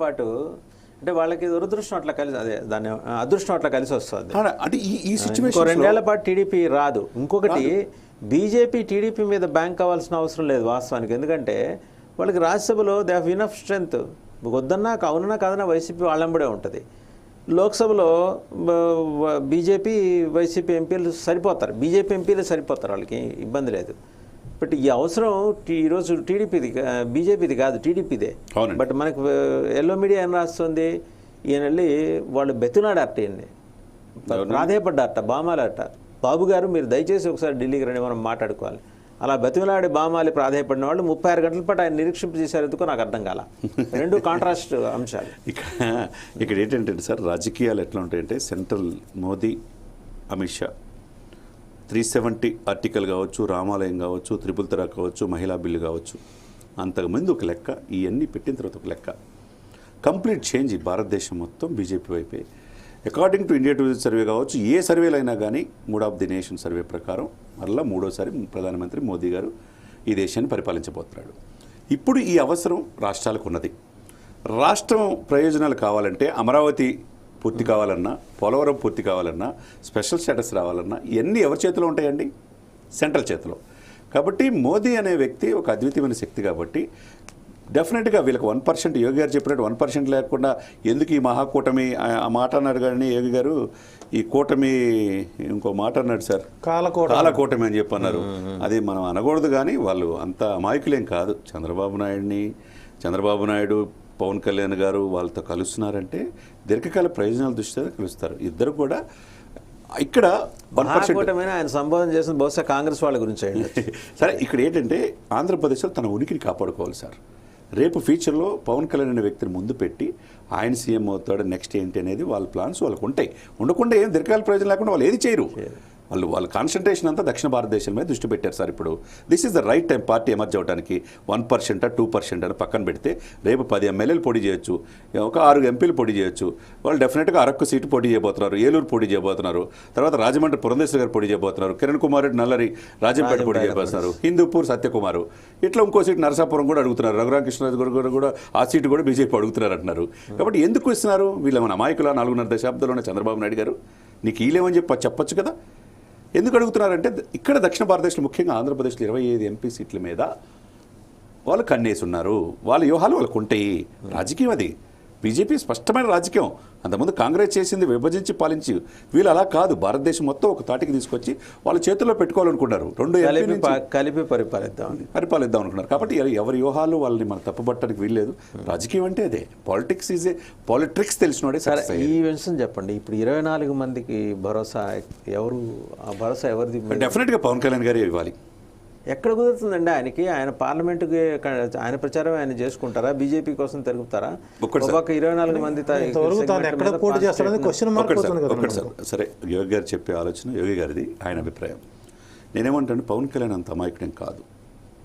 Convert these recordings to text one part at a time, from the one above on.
పాటు అంటే వాళ్ళకి దురదృష్టం అట్లా కలిసి అదే దాన్ని ఆ, అదృష్టం అట్లా కలిసి వస్తుంది. అంటే ఈ సిచ్యువేషన్ రెండేళ్ళ పాటు టీడీపీ రాదు. ఇంకొకటి బీజేపీ టీడీపీ మీద బ్యాంక్ కావాల్సిన అవసరం లేదు వాస్తవానికి. ఎందుకంటే వాళ్ళకి రాజ్యసభలో దే హ్యావ్ ఇనఫ్ స్ట్రెంత్ వద్దన్నా అవునన్నా కాదన్నా వైసీపీ వాళ్ళంబడే ఉంటుంది. లోక్సభలో బీజేపీ వైసీపీ ఎంపీలు సరిపోతారు. బీజేపీ ఎంపీలు సరిపోతారు వాళ్ళకి ఇబ్బంది లేదు. బట్ ఈ అవసరం ఈరోజు టీడీపీది బీజేపీది కాదు టీడీపీదే. బట్ మనకు ఎల్లో మీడియా ఏం రాస్తుంది? ఈయన వెళ్ళి వాళ్ళు బెతునాడట ఈయన్ని. ప్రాధేయపడ్డారట బామాలట. బాబు గారు మీరు దయచేసి ఒకసారి ఢిల్లీకి రండి మనం మాట్లాడుకోవాలి. అలా బతిమలాడి బామాలి ప్రాధేయపడిన వాళ్ళు ముప్పై ఆరు గంటల పాటు ఆయన నిరీక్షింప చేశారు ఎందుకో నాకు అర్థం కాల. రెండు కాంట్రాస్ట్ అంశాలు. ఇక్కడ ఇక్కడ ఏంటంటే సార్ రాజకీయాలు ఎట్లా ఉంటాయంటే central Modi Amit Shah three seventy article కావచ్చు రామాలయం కావచ్చు త్రిపుల్ తలాక్ కావచ్చు మహిళా బిల్లు కావచ్చు. అంతకుముందు ఒక లెక్క ఇవన్నీ పెట్టిన తర్వాత ఒక లెక్క. కంప్లీట్ చేంజ్ భారతదేశం మొత్తం బీజేపీ వైపే. According to India tourism survey కావచ్చు ఏ సర్వేలు అయినా కానీ mood of the nation survey ప్రకారం మరలా మూడోసారి ప్రధానమంత్రి మోదీ గారు ఈ దేశాన్ని పరిపాలించబోతున్నాడు. ఇప్పుడు ఈ అవసరం రాష్ట్రాలకు ఉన్నది. రాష్ట్రం ప్రయోజనాలు కావాలంటే అమరావతి పూర్తి కావాలన్నా పోలవరం పూర్తి కావాలన్నా స్పెషల్ స్టేటస్ రావాలన్నా ఇవన్నీ ఎవరి చేతిలో ఉంటాయండి? సెంట్రల్ చేతిలో. కాబట్టి మోదీ అనే వ్యక్తి ఒక అద్వితీయమైన శక్తి కాబట్టి డెఫినెట్గా వీళ్ళకి వన్ పర్సెంట్ యోగి గారు చెప్పినట్టు వన్ పర్సెంట్ లేకుండా ఎందుకు ఈ మహాకూటమి ఆ- మాట అన్నాడు కానీ యోగి గారు ఈ కూటమి ఇంకో మాట అన్నాడు సార్. కాలకోట కాలకూటమి అని చెప్పి అన్నారు అది మనం అనకూడదు కానీ వాళ్ళు అంత అమాయకులేం కాదు. చంద్రబాబు నాయుడిని చంద్రబాబు నాయుడు పవన్ కళ్యాణ్ గారు వాళ్ళతో కలుస్తున్నారంటే దీర్ఘకాల ప్రయోజనాల దృష్ట్యా కలుస్తారు. ఇద్దరు కూడా ఇక్కడ ఆయన సంబోధన చేసిన బహుశా కాంగ్రెస్ వాళ్ళ గురించి. సరే ఇక్కడ ఏంటంటే ఆంధ్రప్రదేశ్లో తన ఉనికిని కాపాడుకోవాలి సార్. రేపు ఫ్యూచర్లో పవన్ కళ్యాణ్ అనే వ్యక్తిని ముందు పెట్టి ఆయన సీఎం అవుతాడు నెక్స్ట్ ఏంటి అనేది వాళ్ళ ప్లాన్స్ వాళ్ళకు ఉంటాయి. ఉండకుండా ఏం దీర్ఘకాల ప్రయోజనం లేకుండా వాళ్ళు ఏది చేయరు. వాళ్ళు వాళ్ళ కాన్సన్ట్రేషన్ అంతా దక్షిణ భారతదేశం మీద దృష్టి పెట్టారు సార్ ఇప్పుడు. This is the right time party emerge అవడానికి వన్ పర్సెంట్ టూ పర్సెంట్ అని పక్కన పెడితే రేపు పది ఎమ్మెల్యేలు పోటీ చేయొచ్చు ఒక ఆరు ఎంపీలు పోటీ చేయొచ్చు వాళ్ళు డెఫినెట్గా అరకు సీటు పోటీ చేయబోతున్నారు ఏలూరు పోటీ చేయబోతున్నారు తర్వాత రాజమండ్రి పురంధేశ్వర గారు పోటీ చేయబోతున్నారు కిరణ్ కుమార్ రెడ్డి నల్లరి రాజంపేట పోటీ చేయబోతున్నారు హిందూపూర్ సత్యకుమారు ఇట్లా ఇంకో సీటు నరసాపురం కూడా అడుగుతున్నారు రఘురామకృష్ణరాజు గారు కూడా- కూడా ఆ సీటు కూడా బీజేపీ అడుగుతున్నారు అంటున్నారు. కాబట్టి ఎందుకు ఇస్తున్నారు? వీళ్ళ మన అమాయకుల? నాలుగున్నర దశాబ్దంలోనే చంద్రబాబు నాయుడు గారు? నీకు ఈలేమని చెప్పి చెప్పొచ్చు కదా? ఎందుకు అడుగుతున్నారంటే ఇక్కడ దక్షిణ భారతదేశంలో ముఖ్యంగా ఆంధ్రప్రదేశ్లో ఇరవై ఐదు ఎంపీ సీట్ల మీద వాళ్ళు కన్నేసి ఉన్నారు. వాళ్ళ వ్యూహాలు వాళ్ళకు ఉంటాయి రాజకీయం అది. బీజేపీ స్పష్టమైన రాజకీయం. అంతకుముందు కాంగ్రెస్ చేసింది విభజించి పాలించి వీళ్ళు అలా కాదు. భారతదేశం మొత్తం ఒక తాటికి తీసుకొచ్చి వాళ్ళ చేతుల్లో పెట్టుకోవాలనుకున్నారు రెండు కలిపి పరిపాలిద్దామని పరిపాలిద్దాం. అనుకున్నారు కాబట్టి ఎవ- ఎవరి వ్యూహాలు వాళ్ళని మనం తప్పుపట్టడానికి వీల్లేదు. రాజకీయం అంటే అదే. పాలిటిక్స్ ఈజ్ ఏ పాలిట్రిక్స్ తెలిసినోడే సరే ఈ విషయం చెప్పండి. ఇప్పుడు ఇరవై నాలుగు మందికి భరోసా ఎవరు ఆ భరోసా ఎవరిది? డెఫినెట్గా పవన్ కళ్యాణ్ గారు ఇవ్వాలి. ఎక్కడ కుదురుతుందండి ఆయనకి? ఆయన పార్లమెంటుకి క- ఆయన ప్రచారం ఆయన చేసుకుంటారా? బీజేపీ కోసం తిరుగుతారా. ఒక ఇరవై నాలుగు మంది సరే యోగి గారు చెప్పే ఆలోచన యోగి గారిది ఆయన అభిప్రాయం. నేనేమంటాను పవన్ కళ్యాణ్ అంత అమాయకుడేం కాదు.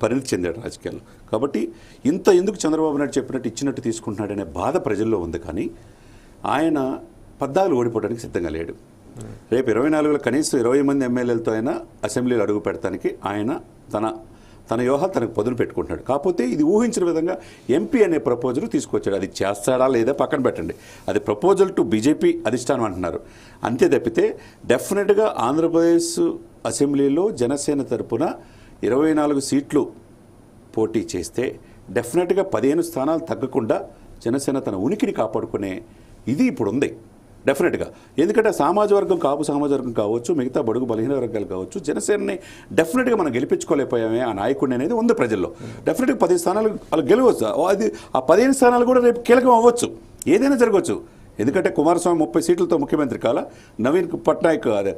పరిణితి చెందాడు రాజకీయాల్లో. కాబట్టి ఇంత ఎందుకు చంద్రబాబు నాయుడు చెప్పినట్టు ఇచ్చినట్టు తీసుకుంటున్నాడనే బాధ ప్రజల్లో ఉంది కానీ ఆయన పద్దాలు ఓడిపోవడానికి సిద్ధంగా లేడు. రేపు ఇరవై నాలుగులో కనీసం ఇరవై మంది ఎమ్మెల్యేలతో అయినా అసెంబ్లీలో అడుగు పెడతానికి ఆయన తన తన వ్యూహాలు తనకు పదును పెట్టుకుంటున్నాడు. కాకపోతే ఇది ఊహించిన విధంగా ఎంపీ అనే ప్రపోజల్ తీసుకొచ్చాడు. అది చేస్తాడా లేదా పక్కన పెట్టండి. అది ప్రపోజల్ టు బీజేపీ అధిష్టానం అంటున్నారు. అంతే తప్పితే డెఫినెట్గా ఆంధ్రప్రదేశ్ అసెంబ్లీలో జనసేన తరపున ఇరవై నాలుగు సీట్లు పోటీ చేస్తే డెఫినెట్గా పదిహేను స్థానాలు తగ్గకుండా జనసేన తన ఉనికిని కాపాడుకునే ఇది ఇప్పుడు ఉంది డెఫినెట్గా ఎందుకంటే సామాజ వర్గం కాపు సమాజ వర్గం కావచ్చు మిగతా బడుగు బలహీన వర్గాలు కావచ్చు జనసేనని డెఫినెట్గా మనం గెలిపించుకోలేకపోయామే ఆ నాయకుడిని అనేది ఉంది ప్రజల్లో. డెఫినెట్గా పది స్థానాలు వాళ్ళు గెలవచ్చు. అది ఆ పదిహేను స్థానాలు కూడా రేపు కీలకం అవ్వచ్చు. ఏదైనా జరగవచ్చు. ఎందుకంటే కుమారస్వామి ముప్పై సీట్లతో ముఖ్యమంత్రి కాల నవీన్ పట్నాయక్ అదే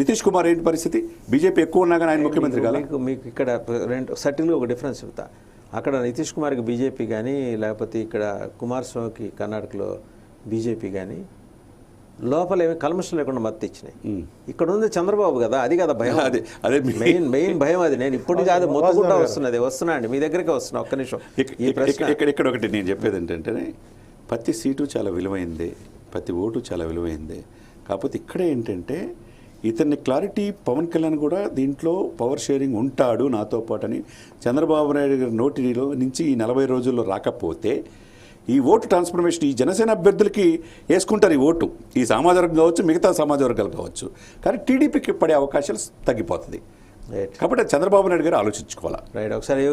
నితీష్ కుమార్ ఏంటి పరిస్థితి? బీజేపీ ఎక్కువ ఉన్నా కానీ ఆయన ముఖ్యమంత్రి కాల. మీకు ఇక్కడ రెండు సటిల్గా ఒక డిఫరెన్స్ చెప్తా. అక్కడ నితీష్ కుమార్కి బీజేపీ కానీ లేకపోతే ఇక్కడ కుమారస్వామికి కర్ణాటకలో బీజేపీ కానీ లోపల ఏమి కల్మషం లేకుండా మద్దతు ఇచ్చినాయి. ఇక్కడ ఉంది చంద్రబాబు కదా అది కదా భయం. అదే అదే మీ- మెయిన్ మెయిన్ భయం అది. నేను ఇప్పుడు కాదు మొత్తుకుంటా వస్తున్నది. వస్తున్నా అండి మీ దగ్గరికి వస్తున్నా ఒక్క నిమిషం. ఇక్కడ ఇక్కడ ఒకటి నేను చెప్పేది ఏంటంటే ప్రతి సీటు చాలా విలువైంది ప్రతి ఓటు చాలా విలువైంది. కాకపోతే ఇక్కడ ఏంటంటే ఇతన్ని క్లారిటీ పవన్ కళ్యాణ్ కూడా దీంట్లో పవర్ షేరింగ్ ఉంటాడు నాతో పాటు అని చంద్రబాబు నాయుడు గారి నోటిలో నుంచి ఈ నలభై రోజుల్లో రాకపోతే ఈ ఓటు ట్రాన్స్ఫర్మేషన్ ఈ జనసేన అభ్యర్థులకి వేసుకుంటారు ఈ ఓటు. ఈ సమాజ వర్గం కావచ్చు మిగతా సమాజ వర్గాలు కావచ్చు. కానీ టీడీపీకి పడే అవకాశాలు తగ్గిపోతుంది. రైట్ కాబట్టి చంద్రబాబు నాయుడు గారు ఆలోచించుకోవాలి? రైట్ ఒకసారి